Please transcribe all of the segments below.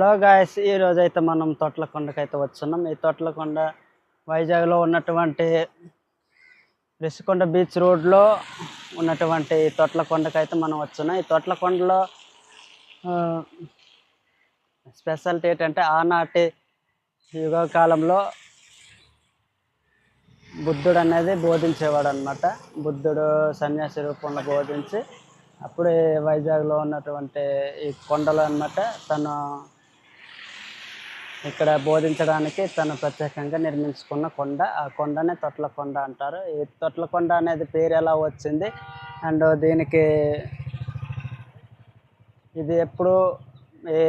Hello guys ఈ రోజు అయితే మనం తొట్లకొండకి అయితే వచ్చున్నాం. ఈ తోటలకొండ వైజాగ్లో ఉన్నటువంటి రిషికొండ బీచ్ రోడ్లో ఉన్నటువంటి ఈ తొట్లకొండకి అయితే మనం వచ్చున్నాం. ఈ తోటలకొండలో స్పెషాలిటీ ఏంటంటే ఆనాటి యుగ కాలంలో బుద్ధుడు అనేది బోధించేవాడు అనమాట బుద్ధుడు సన్యాసి రూపంలో బోధించి అప్పుడే వైజాగ్లో ఉన్నటువంటి ఈ కొండలు అన్నమాట తను ఇక్కడ బోధించడానికి తను ప్రత్యేకంగా నిర్మించుకున్న కొండ. ఆ కొండనే తొట్ల కొండ అంటారు. ఈ తొట్ల కొండ అనేది పేరు ఎలా వచ్చింది? అండ్ దీనికి ఇది ఎప్పుడు ఏ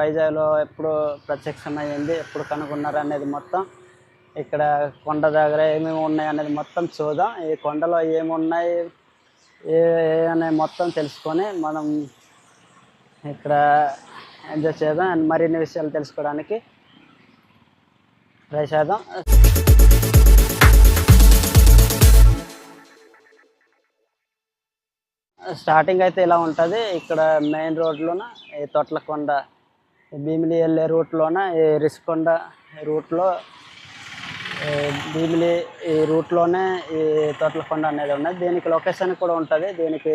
వైజాగ్లో ఎప్పుడు ప్రత్యక్షమైంది ఎప్పుడు కనుగొన్నారు అనేది మొత్తం ఇక్కడ కొండ దగ్గర ఏమేమి ఉన్నాయి అనేది మొత్తం చూద్దాం. ఈ కొండలో ఏమున్నాయి? ఏ ఏ అనే మొత్తం తెలుసుకొని మనం ఇక్కడ ఎంజాయ్ చేద్దాం అండ్ మరిన్ని విషయాలు తెలుసుకోవడానికి ట్రై చేద్దాం. స్టార్టింగ్ అయితే ఇలా ఉంటుంది. ఇక్కడ మెయిన్ రోడ్లోన ఈ తొట్లకొండ భీమిలి వెళ్ళే రూట్లోన ఈ రిషికొండ రూట్లో భీమిలి ఈ రూట్లోనే ఈ తొట్లకొండ అనేది ఉన్నది. దీనికి లొకేషన్ కూడా ఉంటుంది. దీనికి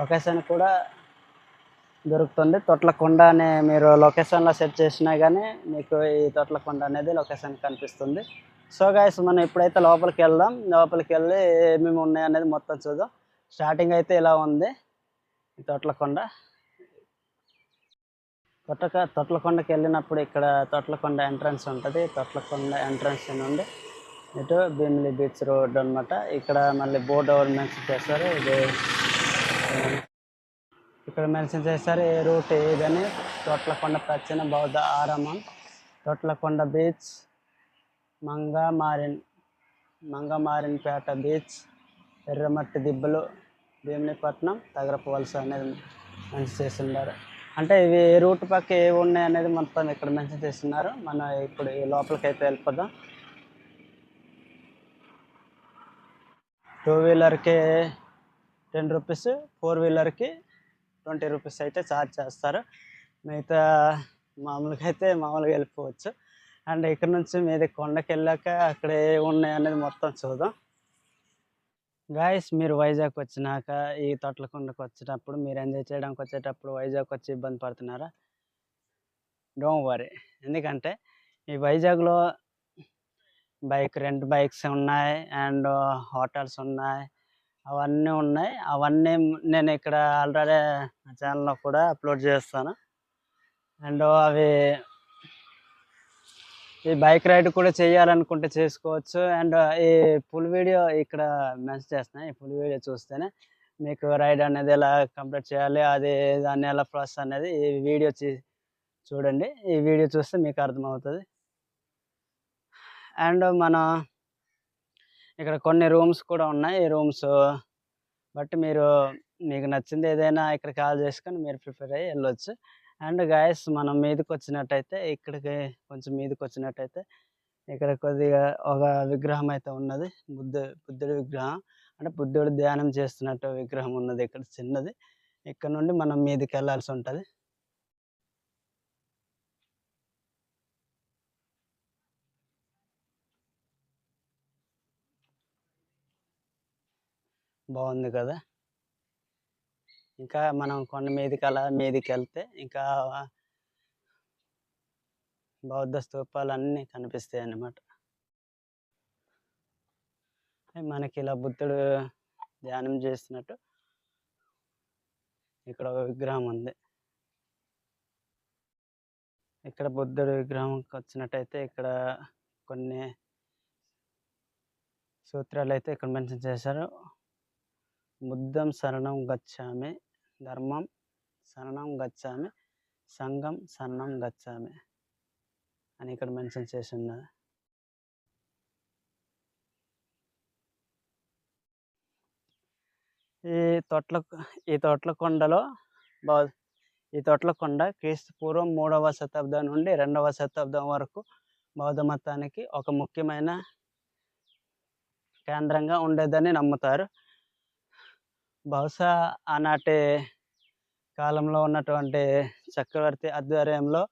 లొకేషన్ కూడా దొరుకుతుంది. తొట్లకొండ అనే మీరు లొకేషన్లో సెట్ చేసినా కానీ మీకు ఈ తొట్లకొండ అనేది లొకేషన్ కనిపిస్తుంది. సో గాయస్ మనం ఇప్పుడైతే లోపలికి వెళ్దాం. లోపలికి వెళ్ళి ఏమేమి ఉన్నాయి అనేది మొత్తం చూద్దాం. స్టార్టింగ్ అయితే ఇలా ఉంది. ఈ తొట్లకొండ. తొట్లక తొట్లకొండకి వెళ్ళినప్పుడు ఇక్కడ తొట్లకొండ ఎంట్రన్స్ ఉంటుంది. తొట్లకొండ ఎంట్రన్స్ నుండి ఇటు భీమిలి బీచ్ రోడ్ అన్నమాట. ఇక్కడ మళ్ళీ బోర్డు ఎవరు మెన్షన్ చేస్తారు. ఇది ఇక్కడ మెన్షన్ చేస్తారు ఏ రూట్ ఏదని తొట్లకొండ ప్రాచీన బౌద్ధ ఆరామం తొట్లకొండ బీచ్ మంగమారిన్ మంగమారిన్పేట బీచ్ ఎర్రమట్టి దిబ్బలు భీమినిపట్నం తగరపు వలస అనేది మెన్షన్ చేస్తున్నారు అంటే ఇవి ఏ రూట్ పక్క ఏవి ఉన్నాయి అనేది మొత్తం ఇక్కడ మెన్షన్ చేస్తున్నారు. మనం ఇప్పుడు ఈ లోపలికి అయితే వెళ్ళిపోదాం. టూ వీలర్కి టెన్ రూపీస్ ఫోర్ వీలర్కి ట్వంటీ రూపీస్ అయితే ఛార్జ్ చేస్తారు. మిగతా మామూలుగా అయితే మామూలుగా వెళ్ళిపోవచ్చు. అండ్ ఇక్కడ నుంచి మీద కొండకి వెళ్ళాక అక్కడ ఏ ఉన్నాయి అనేది మొత్తం చూద్దాం. గాయస్ మీరు వైజాగ్ వచ్చినాక ఈ తొట్లకొండకు వచ్చేటప్పుడు మీరు ఎంజాయ్ చేయడానికి వచ్చేటప్పుడు వైజాగ్ వచ్చి ఇబ్బంది పడుతున్నారా? డోంట్ వరీ ఎందుకంటే ఈ వైజాగ్లో బైక్ రెంట్ బైక్స్ ఉన్నాయి. అండ్ హోటల్స్ ఉన్నాయి. అవన్నీ ఉన్నాయి. అవన్నీ నేను ఇక్కడ ఆల్రెడీ నా ఛానల్లో కూడా అప్లోడ్ చేస్తాను. అండ్ అవి ఈ బైక్ రైడ్ కూడా చేయాలనుకుంటే చేసుకోవచ్చు. అండ్ ఈ ఫుల్ వీడియో ఇక్కడ మెన్షన్ చేస్తున్నాయి ఈ ఫుల్ వీడియో చూస్తేనే మీకు రైడ్ అనేది ఎలా కంప్లీట్ చేయాలి అది దాన్ని ఎలా ప్రాసెస్ అనేది ఈ వీడియో చూడండి. ఈ వీడియో చూస్తే మీకు అర్థమవుతుంది. అండ్ మన ఇక్కడ కొన్ని రూమ్స్ కూడా ఉన్నాయి. రూమ్స్ బట్ మీరు మీకు నచ్చింది ఏదైనా ఇక్కడ కాల్ చేసుకొని మీరు ప్రిపేర్ అయ్యి వెళ్ళొచ్చు. అండ్ గాయస్ మనం మీదకి వచ్చినట్టయితే ఇక్కడికి కొంచెం మీదకి వచ్చినట్టయితే ఇక్కడ కొద్దిగా ఒక విగ్రహం అయితే ఉన్నది. బుద్ధు బుద్ధుడి విగ్రహం. అంటే బుద్ధుడు ధ్యానం చేస్తున్నట్టు విగ్రహం ఉన్నది. ఇక్కడ చిన్నది. ఇక్కడ నుండి మనం మీదకి వెళ్ళాల్సి ఉంటుంది. బాగుంది కదా. ఇంకా మనం కొండ మీదకి అలా మీదకి వెళ్తే ఇంకా బౌద్ధ స్థూపాలు అన్నీ కనిపిస్తాయి అన్నమాట. మనకి ఇలా బుద్ధుడు ధ్యానం చేస్తున్నట్టు ఇక్కడ ఒక విగ్రహం ఉంది. ఇక్కడ బుద్ధుడు విగ్రహంకి వచ్చినట్టయితే ఇక్కడ కొన్ని సూత్రాలు అయితే ఇక్కడ మెన్షన్ చేశారు. బుద్ధం శరణం గచ్చామి ధర్మం శరణం గచ్చామి సంఘం శరణం గచ్చామి అని ఇక్కడ మెన్షన్ చేసి ఉన్నది ఈ తొట్ల ఈ తొట్ల కొండలో ఈ తొట్ల కొండ క్రీస్తు పూర్వం మూడవ శతాబ్దం నుండి రెండవ శతాబ్దం వరకు బౌద్ధ మతానికి ఒక ముఖ్యమైన కేంద్రంగా ఉండేదని నమ్ముతారు. బహుశా ఆనాటి కాలంలో ఉన్నటువంటి చక్రవర్తి ఆధ్వర్యంలో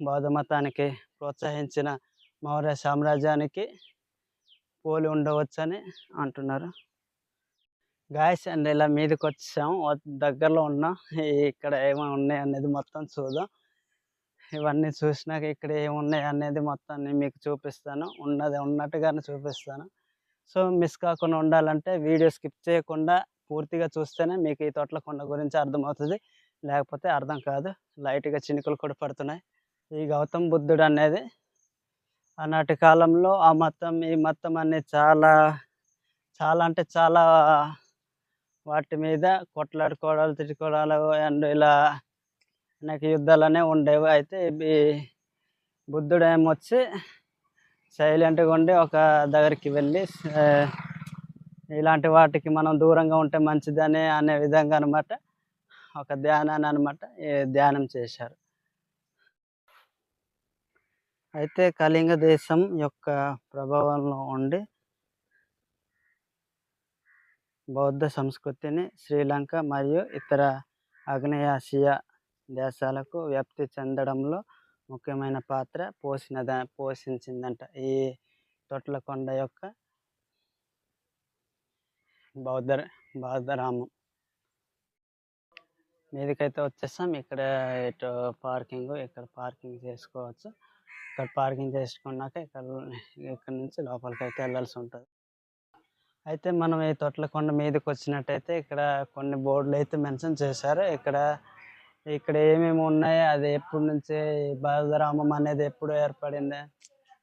బౌద్ధ మతానికి ప్రోత్సహించిన మౌర్య సామ్రాజ్యానికి పోలి ఉండవచ్చని అంటున్నారు. గాయస్ అండ్ ఇలా మీదకి వచ్చాము దగ్గరలో ఉన్నాం ఇక్కడ ఏమైనా ఉన్నాయి అనేది మొత్తం చూద్దాం. ఇవన్నీ చూసినాక ఇక్కడ ఏమున్నాయి అనేది మొత్తం మీకు చూపిస్తాను. ఉన్నది ఉన్నట్టుగానే చూపిస్తాను. సో మిస్ కాకుండా ఉండాలంటే వీడియో స్కిప్ చేయకుండా పూర్తిగా చూస్తేనే మీకు ఈ తోటల కొండ గురించి అర్థమవుతుంది. లేకపోతే అర్థం కాదు. లైట్గా చినుకులు కూడా పడుతున్నాయి. ఈ గౌతమ్ బుద్ధుడు అనేది ఆనాటి కాలంలో ఆ మతం ఈ మతం అనేది చాలా చాలా అంటే చాలా వాటి మీద కొట్లాడుకోవడాలు తిట్టుకోవడాలు అండ్ ఇలా అనేక యుద్ధాలనే ఉండేవి. అయితే ఈ బుద్ధుడు ఏమొచ్చి సైలెంట్గా ఉండి ఒక దగ్గరికి వెళ్ళి ఇలాంటి వాటికి మనం దూరంగా ఉంటే మంచిదని అనే విధంగా అనమాట ఒక ధ్యానాన్ని అనమాట ధ్యానం చేశారు. అయితే కళింగ దేశం యొక్క ప్రభావంలో ఉండి బౌద్ధ సంస్కృతిని శ్రీలంక మరియు ఇతర ఆగ్నేయాసియా దేశాలకు వ్యాప్తి చెందడంలో ముఖ్యమైన పాత్ర పోషినద పోషించిందంట. ఈ తొట్లకొండ యొక్క బౌద్ధ బౌద్ధరామం మీదకైతే వచ్చేస్తాం. ఇక్కడ ఇటు పార్కింగ్ ఇక్కడ పార్కింగ్ చేసుకోవచ్చు. ఇక్కడ పార్కింగ్ చేసుకున్నాక ఇక్కడ ఇక్కడ నుంచి లోపలికి అయితే వెళ్ళాల్సి ఉంటుంది. అయితే మనం ఈ తొట్లకొండ మీదకి వచ్చినట్టయితే ఇక్కడ కొన్ని బోర్డులు అయితే మెన్షన్ చేశారు. ఇక్కడ ఇక్కడ ఏమేమి ఉన్నాయి అది ఎప్పటి నుంచి బౌద్ధరామం అనేది ఎప్పుడు ఏర్పడింది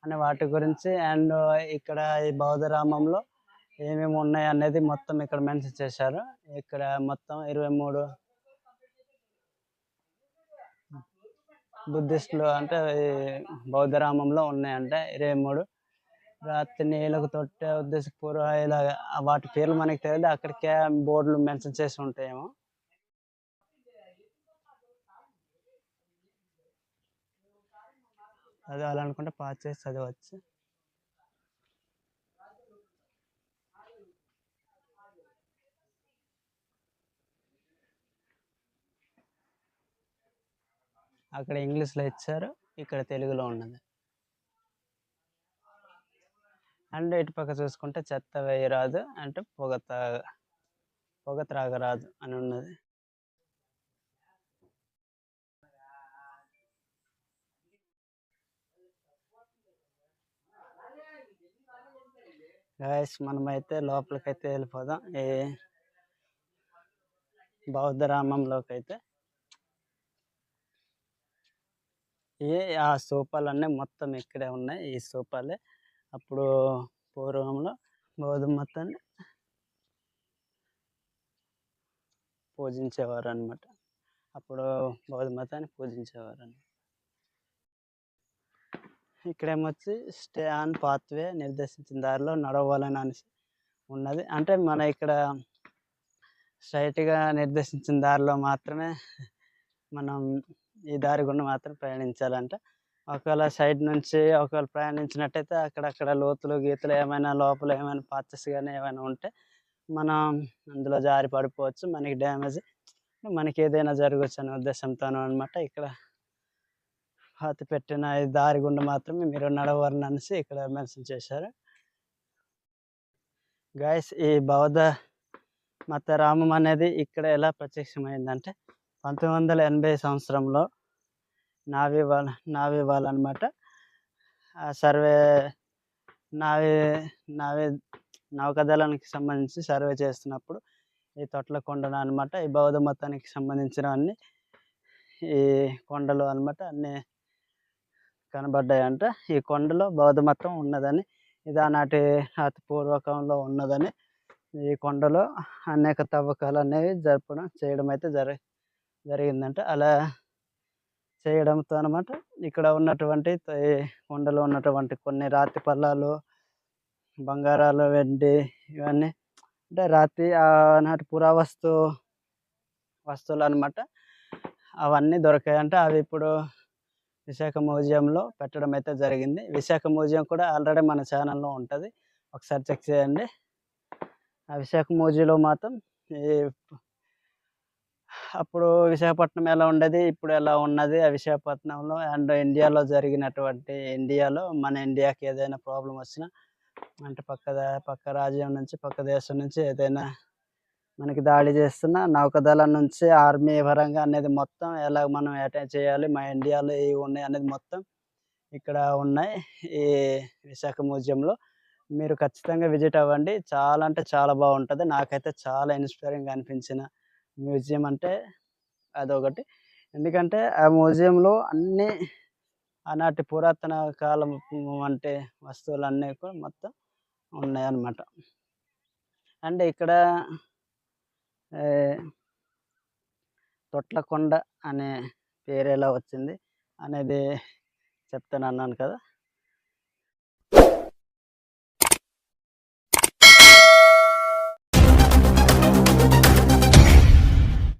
అనే వాటి గురించి అండ్ ఇక్కడ ఈ బౌద్ధరామంలో ఏమేమి ఉన్నాయి అనేది మొత్తం ఇక్కడ మెన్షన్ చేశారు. ఇక్కడ మొత్తం ఇరవై మూడు బుద్ధిస్టులు అంటే బౌద్ధరామంలో ఉన్నాయంట ఇరవై మూడు. రాత్రి నీళ్ళకు తొట్టే ఉద్దేశపూర్వ ఇలా వాటి పేర్లు మనకి తెలియదు. అక్కడికే బోర్డులు మెన్షన్ చేసి ఉంటాయేమో. చదవాలనుకుంటే పాస్ చేసి చదవచ్చు. అక్కడ ఇంగ్లీష్లో ఇచ్చారు. ఇక్కడ తెలుగులో ఉన్నది. అండ్ ఇటు పక్క చూసుకుంటే చెత్త వేయరాదు అంటే పొగ పొగ త్రాగరాదు అని ఉన్నది. గాయస్ మనమైతే లోపలికైతే వెళ్ళిపోదాం. ఏ బౌద్ధ రామంలోకి అయితే ఏ ఆ స్తూపాలన్నీ మొత్తం ఇక్కడే ఉన్నాయి. ఈ సోఫాలే అప్పుడు పూర్వంలో గోధుమ మొత్తాన్ని పూజించేవారు అనమాట అప్పుడు బౌద్ధ మతాన్ని పూజించేవారు అన్నమాట ఇక్కడేమొచ్చి స్టే ఆన్ పాత్వే నిర్దేశించిన దారిలో నడవాలని అనేసి ఉన్నది. అంటే మన ఇక్కడ స్ట్రైట్గా నిర్దేశించిన దారిలో మాత్రమే మనం ఈ దారి గుండా మాత్రం ప్రయాణించాలంట. ఒకవేళ సైడ్ నుంచి ఒకవేళ ప్రయాణించినట్టయితే అక్కడక్కడ లోతులు గీతలు ఏమైనా లోపల ఏమైనా పాచెస్ కానీ ఏమైనా ఉంటే మనం అందులో జారి పడిపోవచ్చు. మనకి డ్యామేజ్ మనకి ఏదైనా జరగవచ్చు అనే ఉద్దేశంతో అనమాట ఇక్కడ పాతి పెట్టిన ఈ దారి గుండా మాత్రమే మీరు నడవరని అనేసి ఇక్కడ మెన్షన్ చేశారు. గాయస్ ఈ బౌద్ధ మత రామం అనేది ఇక్కడ ఎలా ప్రత్యక్షమైందంటే పంతొమ్మిది వందల ఎనభై సంవత్సరంలో నావీ వాళ్ళ నావీ వాళ్ళు అనమాట సర్వే నావీ నావీ నౌకదళానికి సంబంధించి సర్వే చేస్తున్నప్పుడు ఈ తొట్ల కొండను అనమాట ఈ బౌద్ధ మతానికి సంబంధించినవన్నీ ఈ కొండలు అనమాట అన్నీ కనబడ్డాయంట. ఈ కొండలో బౌద్ధ మతం ఉన్నదని ఇది ఆనాటి అతి పూర్వకంలో ఉన్నదని ఈ కొండలో అనేక తవ్వకాలు అనేవి జరపడం చేయడం అయితే జరి జరిగిందంట అలా చేయడంతో అనమాట ఇక్కడ ఉన్నటువంటి కొండలో ఉన్నటువంటి కొన్ని రాతి పల్లాలు బంగారాలు వెండి ఇవన్నీ అంటే రాతి ఆనాటి పురావస్తు వస్తువులు అనమాట అవన్నీ దొరికాయంటే అవి ఇప్పుడు విశాఖ మ్యూజియంలో పెట్టడం అయితే జరిగింది. విశాఖ మ్యూజియం కూడా ఆల్రెడీ మన ఛానల్లో ఉంటుంది. ఒకసారి చెక్ చేయండి. ఆ విశాఖ మ్యూజియంలో మాత్రం ఈ అప్పుడు విశాఖపట్నం ఎలా ఉండేది? ఇప్పుడు ఎలా ఉన్నది? ఆ విశాఖపట్నంలో అండ్ ఇండియాలో జరిగినటువంటి ఇండియాలో మన ఇండియాకి ఏదైనా ప్రాబ్లం వచ్చినా అంటే పక్క పక్క రాజ్యం నుంచి పక్క దేశం నుంచి ఏదైనా మనకి దాడి చేస్తున్న నౌకదళం నుంచి ఆర్మీ పరంగా అనేది మొత్తం ఎలా మనం అటాచ్ చేయాలి? మా ఇండియాలో ఏవి ఉన్నాయి అనేది మొత్తం ఇక్కడ ఉన్నాయి ఈ విశాఖ మ్యూజియంలో. మీరు ఖచ్చితంగా విజిట్ అవ్వండి. చాలా అంటే చాలా బాగుంటుంది. నాకైతే చాలా ఇన్స్పైరింగ్ అనిపించిన మ్యూజియం అంటే అదొకటి. ఎందుకంటే ఆ మ్యూజియంలో అన్నీ ఆనాటి పురాతన కాలం అంటే వస్తువులు అన్నీ కూడా మొత్తం ఉన్నాయన్నమాట. అండ్ ఇక్కడ తొట్లకొండ అనే పేరు ఎలా వచ్చింది అనేది చెప్తాను అన్నాను కదా.